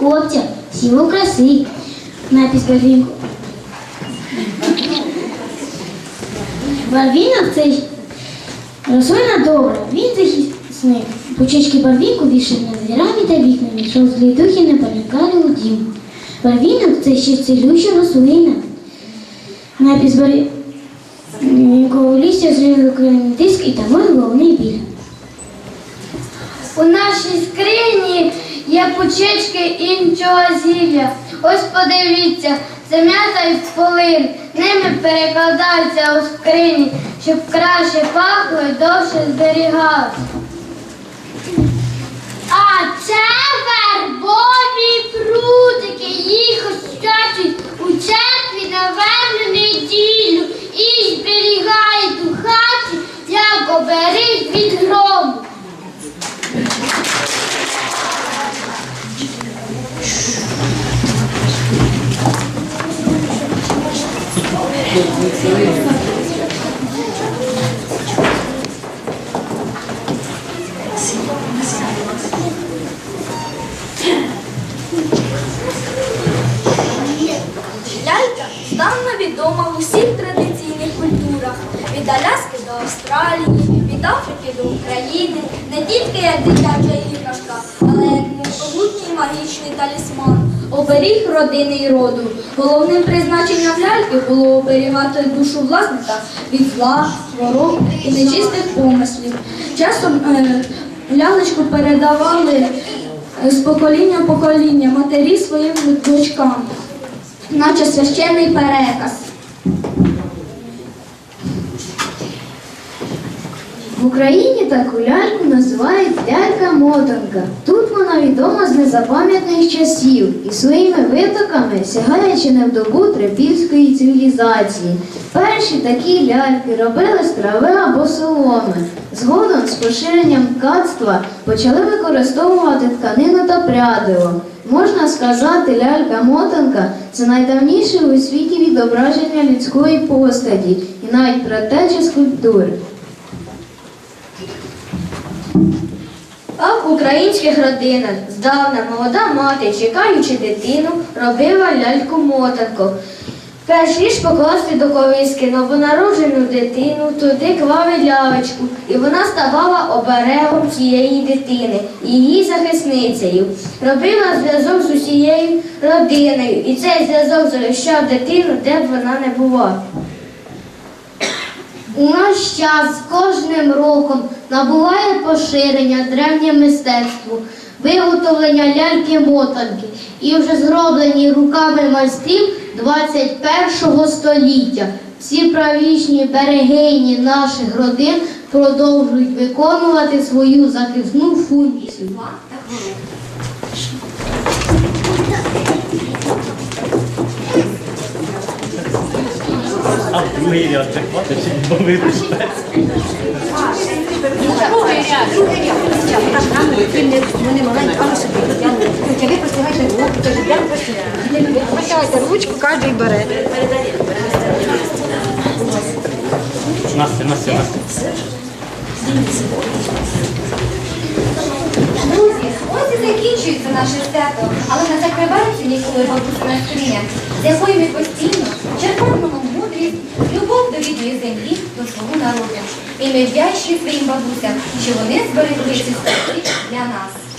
Хлопця, у краси. Напис барвінку. Барвінок це рослина добра, він захисник. Почечки барвінку вішать над дверами та вікнами, щоб злі духи не проникали у дім. Барвінок це ще цілюща рослина. Напис барвінкового листя злили окремий тиск і тому головний біль. У нашій скрині є пучечки іншого зілля. Ось подивіться, це м'ята і полин. Ними перекладаються у скрині, щоб краще пахло і довше зберігалося. А це вербові прутики. Їх освячують у церкві на вербну неділю і зберігають у хаті, як оберіг від грому. Лялька здавна відома в усіх традиційних культурах. Від Аляски до Австралії, від Африки до України. Не тільки як дитяча іграшка, але як могутній магічний талісман. Оберіг родини і роду. Головним призначенням ляльки було оберігати душу власника від зла, хвороб і нечистих помислів. Часом е, лялечку передавали е, з покоління в покоління матері своїм дочкам наче священний переказ. В Україні таку ляльку називають лялька-мотанка. Тут вона відома з незапам'ятних часів і своїми витоками сягаючи не в добу трипільської цивілізації. Перші такі ляльки робили з трави або соломи. Згодом з поширенням ткацтва почали використовувати тканину та прядиво. Можна сказати, лялька-мотанка це найдавніше у світі відображення людської постаті і навіть предтеча скульптури. А в українських родинах здавна молода мати, чекаючи дитину, робила ляльку-мотанку. Перш ніж покласти до колиски новонароджену дитину, туди клали лялечку, і вона ставала оберегом цієї дитини, її захисницею. Робила зв'язок з усією родиною, і цей зв'язок захищав дитину, де б вона не була. У наш час кожним роком набуває поширення древнє мистецтво, виготовлення ляльки-мотанки і вже зроблені руками майстрів 21 століття. Всі правічні берегині наших родин продовжують виконувати свою захисну функцію. Другий ряд вже бо ви Вони маленькі, а собі. Ви простягаю. Прощайте ручку, кожен бере. Настя, Настя, Настя. Друзі, ось і закінчується наше свято, але не закривається ніколи бабусина скриня, з якої ми постійно черпаємо мудрість, любов до рідної землі, до свого народу. І ми вдячні своїм бабусям, що вони зберегли ці скарби для нас.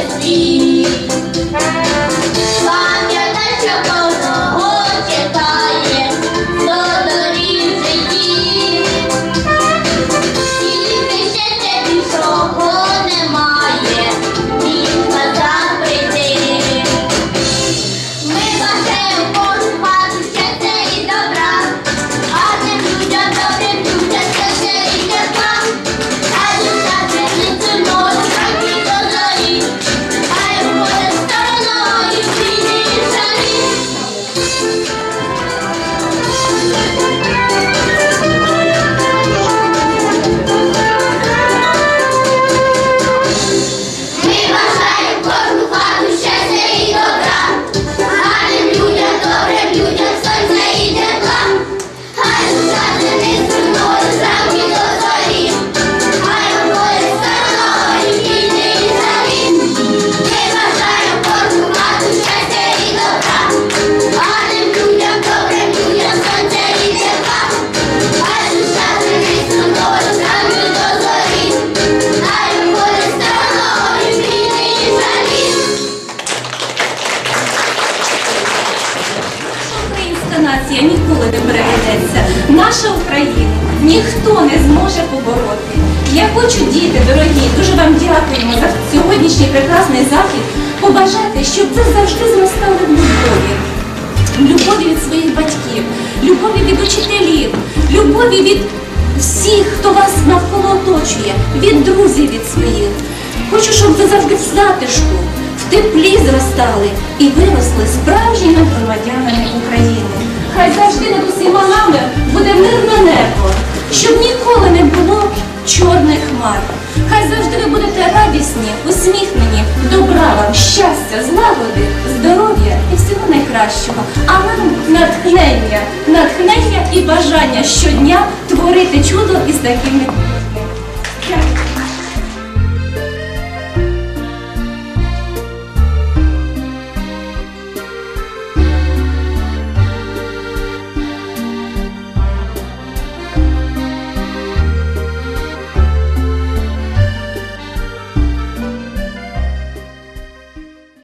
with me. Ніхто не зможе побороти. Я хочу, діти, дорогі, дуже вам дякуємо за сьогоднішній прекрасний захід. Побажати, щоб ви завжди зростали в любові. Любові від своїх батьків, любові від учителів, любові від всіх, хто вас навколо оточує, від друзів від своїх. Хочу, щоб ви завжди в затишку, в теплі зростали і виросли справжніми громадянами України. Хай завжди над усіма нами буде мирне небо, щоб ніколи не було чорних хмар. Хай завжди ви будете радісні, усміхнені, добра вам, щастя, злагоди, здоров'я і всього найкращого. А нам натхнення, натхнення і бажання щодня творити чудо із такими